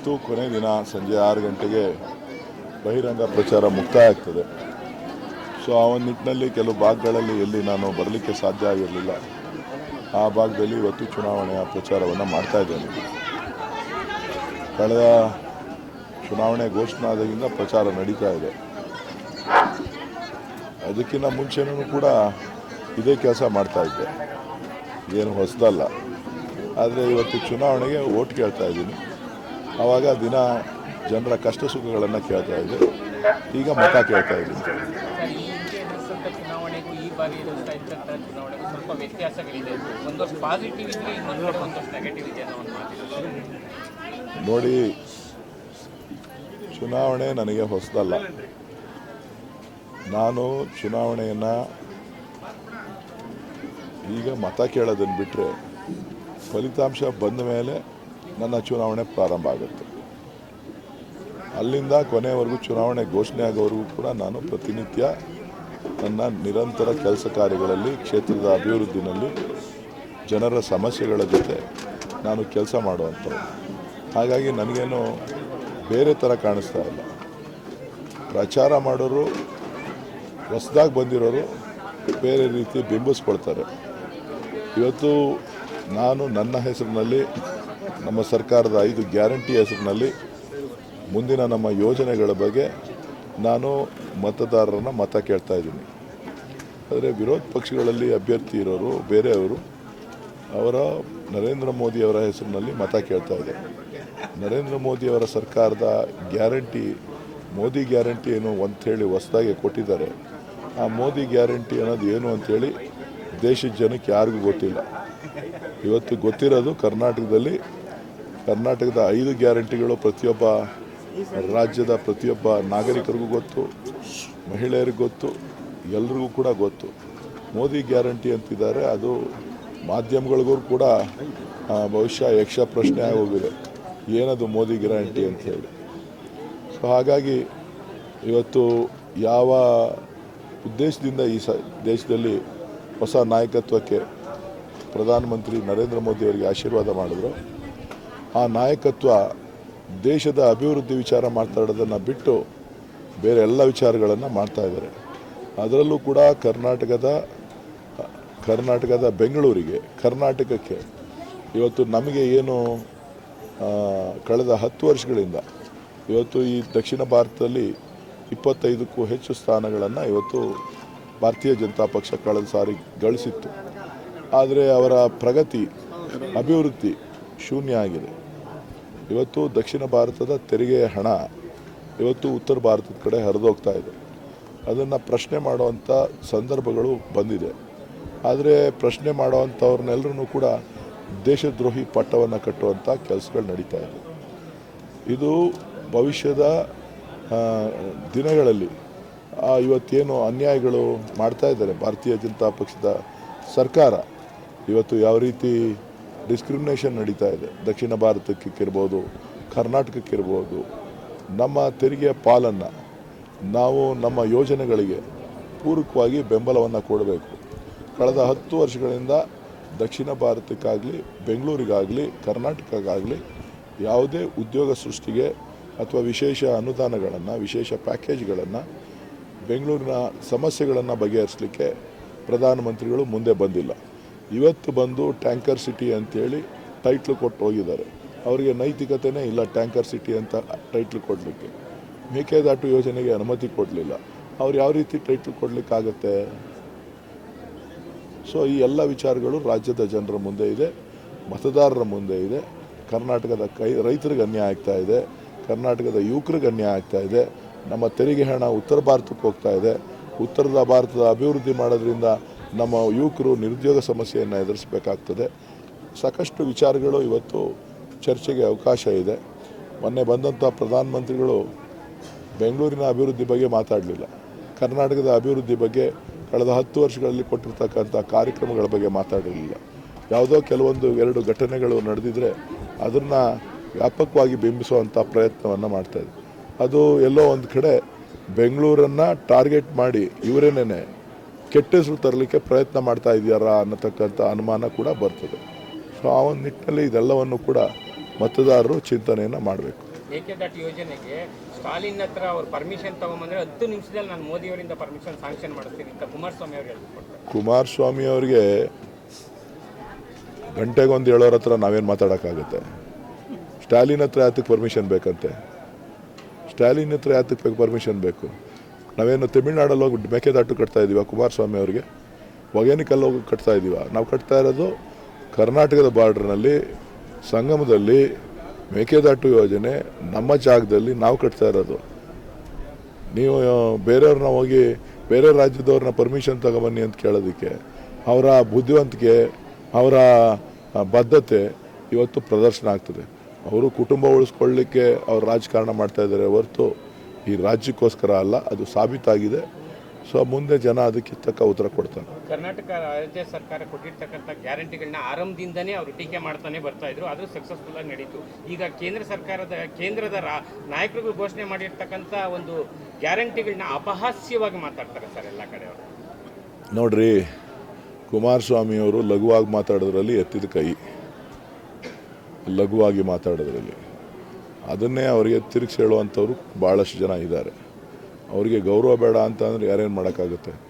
ಇವತ್ತು ಕೊನೆ ದಿನ ಸಂಜೆ ಆರು ಗಂಟೆಗೆ ಬಹಿರಂಗ ಪ್ರಚಾರ ಮುಕ್ತಾಯ ಆಗ್ತದೆ ಸೊ ಆ ಒಂದು ನಿಟ್ಟಿನಲ್ಲಿ ಕೆಲವು ಭಾಗಗಳಲ್ಲಿ ಎಲ್ಲಿ ನಾನು ಬರಲಿಕ್ಕೆ ಸಾಧ್ಯ ಆಗಿರಲಿಲ್ಲ. ಆ ಭಾಗದಲ್ಲಿ ಇವತ್ತು ಚುನಾವಣೆಯ ಪ್ರಚಾರವನ್ನು ಮಾಡ್ತಾ ಇದ್ದೇನೆ. ಕಳೆದ ಚುನಾವಣೆ ಘೋಷಣೆ ಆದಾಗಿಂದ ಪ್ರಚಾರ ನಡೀತಾ ಇದೆ. ಅದಕ್ಕಿಂತ ಮುಂಚೆನೂ ಕೂಡ ಇದೇ ಕೆಲಸ ಮಾಡ್ತಾ ಇದ್ದೆ. ಏನು ಹೊಸದಲ್ಲ. ಆದರೆ ಇವತ್ತು ಚುನಾವಣೆಗೆ ಓಟ್ ಕೇಳ್ತಾ ಇದ್ದೀನಿ. ಆವಾಗ ದಿನ ಜನರ ಕಷ್ಟ ಸುಖಗಳನ್ನು ಕೇಳ್ತಾ ಇದ್ದೆ ಈಗ ಮತ ಕೇಳ್ತಾ ಇದ್ದೀನಿ ನೋಡಿ ಚುನಾವಣೆ ನನಗೆ ಹೊಸದಲ್ಲ. ನಾನು ಚುನಾವಣೆಯನ್ನು ಈಗ ಮತ ಕೇಳೋದನ್ನು ಬಿಟ್ಟರೆ ಫಲಿತಾಂಶ ಬಂದ ಮೇಲೆ ನನ್ನ ಚುನಾವಣೆ ಪ್ರಾರಂಭ ಆಗುತ್ತೆ. ಅಲ್ಲಿಂದ ಕೊನೆಯವರೆಗೂ ಚುನಾವಣೆ ಘೋಷಣೆ ಆಗೋವರೆಗೂ ಕೂಡ ನಾನು ಪ್ರತಿನಿತ್ಯ ನನ್ನ ನಿರಂತರ ಕೆಲಸ ಕಾರ್ಯಗಳಲ್ಲಿ, ಕ್ಷೇತ್ರದ ಅಭಿವೃದ್ಧಿನಲ್ಲಿ ಜನರ ಸಮಸ್ಯೆಗಳ ಜೊತೆ ನಾನು ಕೆಲಸ ಮಾಡುವಂಥದ್ದು ಹಾಗಾಗಿ ನನಗೇನು ಬೇರೆ ಥರ ಕಾಣಿಸ್ತಾ ಇಲ್ಲ. ಪ್ರಚಾರ ಮಾಡೋರು, ಹೊಸದಾಗಿ ಬಂದಿರೋರು ಬೇರೆ ರೀತಿ ಬಿಂಬಿಸ್ಕೊಳ್ತಾರೆ. ಇವತ್ತು ನಾನು ನನ್ನ ಹೆಸರಿನಲ್ಲಿ ನಮ್ಮ ಸರ್ಕಾರದ ಐದು ಗ್ಯಾರಂಟಿ ಹೆಸರಿನಲ್ಲಿ ಮುಂದಿನ ನಮ್ಮ ಯೋಜನೆಗಳ ಬಗ್ಗೆ ನಾನು ಮತದಾರರನ್ನ ಮತ ಕೇಳ್ತಾ ಇದ್ದೀನಿ. ಆದರೆ ವಿರೋಧ ಪಕ್ಷಗಳಲ್ಲಿ ಅಭ್ಯರ್ಥಿ ಇರೋರು, ಬೇರೆಯವರು ಅವರ ನರೇಂದ್ರ ಮೋದಿಯವರ ಹೆಸರಿನಲ್ಲಿ ಮತ ಕೇಳ್ತಾ ಇದೆ. ನರೇಂದ್ರ ಮೋದಿಯವರ ಸರ್ಕಾರದ ಗ್ಯಾರಂಟಿ, ಮೋದಿ ಗ್ಯಾರಂಟಿ ಏನು ಅಂಥೇಳಿ ಹೊಸದಾಗಿ ಕೊಟ್ಟಿದ್ದಾರೆ. ಆ ಮೋದಿ ಗ್ಯಾರಂಟಿ ಅನ್ನೋದು ಏನು ಅಂಥೇಳಿ ದೇಶದ ಜನಕ್ಕೆ ಯಾರಿಗೂ ಗೊತ್ತಿಲ್ಲ. ಇವತ್ತು ಗೊತ್ತಿರೋದು ಕರ್ನಾಟಕದಲ್ಲಿ ಕರ್ನಾಟಕದ ಐದು ಗ್ಯಾರಂಟಿಗಳು ಪ್ರತಿಯೊಬ್ಬ ರಾಜ್ಯದ ಪ್ರತಿಯೊಬ್ಬ ನಾಗರಿಕರಿಗೂ ಗೊತ್ತು, ಮಹಿಳೆಯರಿಗೂ ಗೊತ್ತು, ಎಲ್ರಿಗೂ ಕೂಡ ಗೊತ್ತು. ಮೋದಿ ಗ್ಯಾರಂಟಿ ಅಂತಿದ್ದಾರೆ. ಅದು ಮಾಧ್ಯಮಗಳಿಗೂ ಕೂಡ ಬಹುಶಃ ಯಕ್ಷ ಪ್ರಶ್ನೆ ಆಗೋಗಿದೆ. ಏನದು ಮೋದಿ ಗ್ಯಾರಂಟಿ ಅಂತ ಹೇಳಿ. ಸೊ ಹಾಗಾಗಿ ಇವತ್ತು ಯಾವ ಉದ್ದೇಶದಿಂದ ಈ ಸ, ದೇಶದಲ್ಲಿ ಹೊಸ ನಾಯಕತ್ವಕ್ಕೆ ಪ್ರಧಾನಮಂತ್ರಿ ನರೇಂದ್ರ ಮೋದಿ ಅವರಿಗೆ ಆಶೀರ್ವಾದ ಮಾಡಿದ್ರು ಆ ನಾಯಕತ್ವ ದೇಶದ ಅಭಿವೃದ್ಧಿ ವಿಚಾರ ಮಾತಾಡೋದನ್ನು ಬಿಟ್ಟು ಬೇರೆ ಎಲ್ಲ ವಿಚಾರಗಳನ್ನು ಮಾಡ್ತಾ ಇದ್ದಾರೆ. ಅದರಲ್ಲೂ ಕೂಡ ಕರ್ನಾಟಕದ ಕರ್ನಾಟಕದ ಬೆಂಗಳೂರಿಗೆ, ಕರ್ನಾಟಕಕ್ಕೆ ಇವತ್ತು ನಮಗೆ ಏನು ಕಳೆದ ಹತ್ತು ವರ್ಷಗಳಿಂದ ಇವತ್ತು ಈ ದಕ್ಷಿಣ ಭಾರತದಲ್ಲಿ ಇಪ್ಪತ್ತೈದಕ್ಕೂ ಹೆಚ್ಚು ಸ್ಥಾನಗಳನ್ನು ಇವತ್ತು ಭಾರತೀಯ ಜನತಾ ಪಕ್ಷ ಕಳೆದ ಸಾರಿ ಗಳಿಸಿತ್ತು. ಆದರೆ ಅವರ ಪ್ರಗತಿ, ಅಭಿವೃದ್ಧಿ ಶೂನ್ಯ ಆಗಿದೆ. ಇವತ್ತು ದಕ್ಷಿಣ ಭಾರತದ ತೆರಿಗೆ ಹಣ, ಇವತ್ತು ಉತ್ತರ ಭಾರತದ ಕಡೆ ಹರಿದೋಗ್ತಾ ಇದೆ. ಅದನ್ನು ಪ್ರಶ್ನೆ ಮಾಡುವಂಥ ಸಂದರ್ಭಗಳು ಬಂದಿದೆ. ಆದರೆ ಪ್ರಶ್ನೆ ಮಾಡುವಂಥವ್ರನ್ನೆಲ್ಲರೂ ಕೂಡ ದೇಶದ್ರೋಹಿ ಪಟ್ಟವನ್ನು ಕಟ್ಟುವಂಥ ಕೆಲಸಗಳು ನಡೀತಾ ಇದೆ. ಇದು ಭವಿಷ್ಯದ ದಿನಗಳಲ್ಲಿ ಇವತ್ತೇನು ಅನ್ಯಾಯಗಳು ಮಾಡ್ತಾ ಇದ್ದಾರೆ ಭಾರತೀಯ ಜನತಾ ಪಕ್ಷದ ಸರ್ಕಾರ. ಇವತ್ತು ಯಾವ ರೀತಿ ಡಿಸ್ಕ್ರಿಮಿನೇಷನ್ ನಡೀತಾ ಇದೆ. ದಕ್ಷಿಣ ಭಾರತಕ್ಕಿರ್ಬೋದು, ಕರ್ನಾಟಕಕ್ಕಿರ್ಬೋದು, ನಮ್ಮ ತೆರಿಗೆ ಪಾಲನ್ನು ನಾವು ನಮ್ಮ ಯೋಜನೆಗಳಿಗೆ ಪೂರಕವಾಗಿ ಬೆಂಬಲವನ್ನು ಕೊಡಬೇಕು. ಕಳೆದ ಹತ್ತು ವರ್ಷಗಳಿಂದ ದಕ್ಷಿಣ ಭಾರತಕ್ಕಾಗಲಿ, ಬೆಂಗಳೂರಿಗಾಗಲಿ, ಕರ್ನಾಟಕಕ್ಕಾಗಲಿ ಯಾವುದೇ ಉದ್ಯೋಗ ಸೃಷ್ಟಿಗೆ ಅಥವಾ ವಿಶೇಷ ಅನುದಾನಗಳನ್ನು, ವಿಶೇಷ ಪ್ಯಾಕೇಜ್ಗಳನ್ನು, ಬೆಂಗಳೂರಿನ ಸಮಸ್ಯೆಗಳನ್ನು ಬಗೆಹರಿಸಲಿಕ್ಕೆ ಪ್ರಧಾನಮಂತ್ರಿಗಳು ಮುಂದೆ ಬಂದಿಲ್ಲ. ಇವತ್ತು ಬಂದು ಟ್ಯಾಂಕರ್ ಸಿಟಿ ಅಂತೇಳಿ ಟೈಟ್ಲು ಕೊಟ್ಟು ಹೋಗಿದ್ದಾರೆ. ಅವರಿಗೆ ನೈತಿಕತೆಯೇ ಇಲ್ಲ ಟ್ಯಾಂಕರ್ ಸಿಟಿ ಅಂತ ಟೈಟ್ಲು ಕೊಡಲಿಕ್ಕೆ. ಮೇಕೆದಾಟು ಯೋಜನೆಗೆ ಅನುಮತಿ ಕೊಡಲಿಲ್ಲ. ಅವ್ರು ಯಾವ ರೀತಿ ಟೈಟ್ಲು ಕೊಡಲಿಕ್ಕಾಗತ್ತೆ? ಸೊ ಈ ಎಲ್ಲ ವಿಚಾರಗಳು ರಾಜ್ಯದ ಜನರ ಮುಂದೆ ಇದೆ, ಮತದಾರರ ಮುಂದೆ ಇದೆ, ಕರ್ನಾಟಕದ ಕೈ, ರೈತರಿಗೆ ಅನ್ಯಾಯ ಆಗ್ತಾ ಇದೆ, ಕರ್ನಾಟಕದ ಯುವಕರಿಗೆ ಅನ್ಯಾಯ ಆಗ್ತಾ ಇದೆ, ನಮ್ಮ ತೆರಿಗೆ ಹಣ ಉತ್ತರ ಭಾರತಕ್ಕೆ ಹೋಗ್ತಾ ಇದೆ, ಉತ್ತರದ ಭಾರತದ ಅಭಿವೃದ್ಧಿ ಮಾಡೋದ್ರಿಂದ ನಮ್ಮ ಯುವಕರು ನಿರುದ್ಯೋಗ ಸಮಸ್ಯೆಯನ್ನು ಎದುರಿಸಬೇಕಾಗ್ತದೆ. ಸಾಕಷ್ಟು ವಿಚಾರಗಳು ಇವತ್ತು ಚರ್ಚೆಗೆ ಅವಕಾಶ ಇದೆ. ಮೊನ್ನೆ ಬಂದಂಥ ಪ್ರಧಾನಮಂತ್ರಿಗಳು ಬೆಂಗಳೂರಿನ ಅಭಿವೃದ್ಧಿ ಬಗ್ಗೆ ಮಾತಾಡಲಿಲ್ಲ. ಕರ್ನಾಟಕದ ಅಭಿವೃದ್ಧಿ ಬಗ್ಗೆ ಕಳೆದ ಹತ್ತು ವರ್ಷಗಳಲ್ಲಿ ಕೊಟ್ಟಿರ್ತಕ್ಕಂಥ ಕಾರ್ಯಕ್ರಮಗಳ ಬಗ್ಗೆ ಮಾತಾಡಲಿಲ್ಲ. ಯಾವುದೋ ಕೆಲವೊಂದು ಎರಡು ಘಟನೆಗಳು ನಡೆದಿದ್ರೆ ಅದನ್ನು ವ್ಯಾಪಕವಾಗಿ ಬಿಂಬಿಸುವಂಥ ಪ್ರಯತ್ನವನ್ನು ಮಾಡ್ತಾಯಿದೆ ಅದು ಎಲ್ಲೋ ಒಂದು ಕಡೆ ಬೆಂಗಳೂರನ್ನು ಟಾರ್ಗೆಟ್ ಮಾಡಿ ಇವರೇನೇ ಕೆಟ್ಟ ಹೆಸರು ತರಲಿಕ್ಕೆ ಪ್ರಯತ್ನ ಮಾಡ್ತಾ ಇದೆಯಾರಾ ಅನ್ನತಕ್ಕಂಥ ಅನುಮಾನ ಕೂಡ ಬರ್ತದೆ. ಸೊ ಆ ಒಂದು ನಿಟ್ಟಿನಲ್ಲಿ ಇದೆಲ್ಲವನ್ನು ಕೂಡ ಮತದಾರರು ಚಿಂತನೆಯನ್ನು ಮಾಡಬೇಕು. ಯೋಜನೆಗೆ ಸ್ಟಾಲಿನ್ ಹತ್ರ ಅವ್ರು ಪರ್ಮಿಷನ್ ತಗೊಂಬಂದ್ರೆ ಹತ್ತು ನಿಮಿಷದಲ್ಲಿ ನಾನು ಮೋದಿಯವರಿಂದ ಪರ್ಮಿಷನ್ ಸ್ಯಾಂಕ್ಷನ್ ಮಾಡಿಸ್ತೀನಿ ಅಂತ ಕುಮಾರಸ್ವಾಮಿ ಅವರಿಗೆ ಕುಮಾರಸ್ವಾಮಿ ಅವರಿಗೆ ಗಂಟೆಗೊಂದು ಹೇಳೋರ ಹತ್ರ ನಾವೇನು ಮಾತಾಡೋಕ್ಕಾಗುತ್ತೆ? ಸ್ಟಾಲಿನ್ ಹತ್ರ ಯಾತಕ್ಕೆ ಪರ್ಮಿಷನ್ ಬೇಕಂತೆ? ಸ್ಟಾಲಿನ್ ಹತ್ರ ಯಾತಕ್ಕೆ ಪರ್ಮಿಷನ್ ಬೇಕು? ನಾವೇನು ತಮಿಳ್ನಾಡಲ್ಲಿ ಹೋಗಿ ಮೇಕೆದಾಟು ಕಟ್ತಾ ಇದ್ದೀವ ಕುಮಾರಸ್ವಾಮಿ ಅವರಿಗೆ? ಹೊಗೇನಿಕಲ್ಲಿ ಹೋಗಿ ಕಟ್ತಾ ಇದ್ದೀವ ನಾವು ಕಟ್ತಾ ಇರೋದು ಕರ್ನಾಟಕದ ಬಾರ್ಡ್ರ್ನಲ್ಲಿ, ಸಂಗಮದಲ್ಲಿ ಮೇಕೆದಾಟು ಯೋಜನೆ ನಮ್ಮ ಜಾಗದಲ್ಲಿ ನಾವು ಕಟ್ತಾ ಇರೋದು. ನೀವು ಬೇರೆಯವ್ರನ್ನ ಹೋಗಿ, ಬೇರೆ ರಾಜ್ಯದವ್ರನ್ನ ಪರ್ಮಿಷನ್ ತಗೊಬನ್ನಿ ಅಂತ ಕೇಳೋದಕ್ಕೆ, ಅವರ ಬುದ್ಧಿವಂತಿಕೆ, ಅವರ ಬದ್ಧತೆ ಇವತ್ತು ಪ್ರದರ್ಶನ ಆಗ್ತದೆ. ಅವರು ಕುಟುಂಬ ಉಳಿಸ್ಕೊಳ್ಳಿಕ್ಕೆ ಅವ್ರು ರಾಜಕಾರಣ ಮಾಡ್ತಾ ಇದ್ದಾರೆ ಹೊರತು ಈ ರಾಜ್ಯಕ್ಕೋಸ್ಕರ ಅಲ್ಲ ಅದು ಸಾಬೀತಾಗಿದೆ. ಸೊ ಮುಂದೆ ಜನ ಅದಕ್ಕೆ ತಕ್ಕ ಉತ್ತರ ಕೊಡ್ತಾರೆ. ಕರ್ನಾಟಕ ರಾಜ್ಯ ಸರ್ಕಾರ ಕೊಟ್ಟಿರ್ತಕ್ಕಂಥ ಗ್ಯಾರಂಟಿಗಳನ್ನ ಆರಂಭದಿಂದನೇ ಅವರು ಟೀಕೆ ಮಾಡ್ತಾನೆ ಬರ್ತಾ ಇದ್ರು ಅದು ಸಕ್ಸಸ್ಫುಲ್ ಆಗಿ ನಡೀತು. ಈಗ ಕೇಂದ್ರ ಸರ್ಕಾರದ ಕೇಂದ್ರದ ರಾ- ನಾಯಕರುಗಳು ಘೋಷಣೆ ಮಾಡಿರ್ತಕ್ಕಂಥ ಒಂದು ಗ್ಯಾರಂಟಿಗಳನ್ನ ಅಪಹಾಸ್ಯವಾಗಿ ಮಾತಾಡ್ತಾರೆ ಸರ್ ಎಲ್ಲ ಕಡೆಯವರು ನೋಡ್ರಿ ಕುಮಾರಸ್ವಾಮಿಯವರು ಲಘುವಾಗಿ ಮಾತಾಡೋದ್ರಲ್ಲಿ ಎತ್ತಿದ ಕೈ. ಲಘುವಾಗಿ ಮಾತಾಡೋದ್ರಲ್ಲಿ. ಅದನ್ನೇ ಅವರಿಗೆ ತಿರುಗಿಸಿ ಹೇಳುವಂಥವ್ರು ಭಾಳಷ್ಟು ಜನ ಇದ್ದಾರೆ. ಅವರಿಗೆ ಗೌರವ ಬೇಡ ಅಂತ ಅಂದರೆ ಯಾರೇನು ಮಾಡೋಕ್ಕಾಗುತ್ತೆ?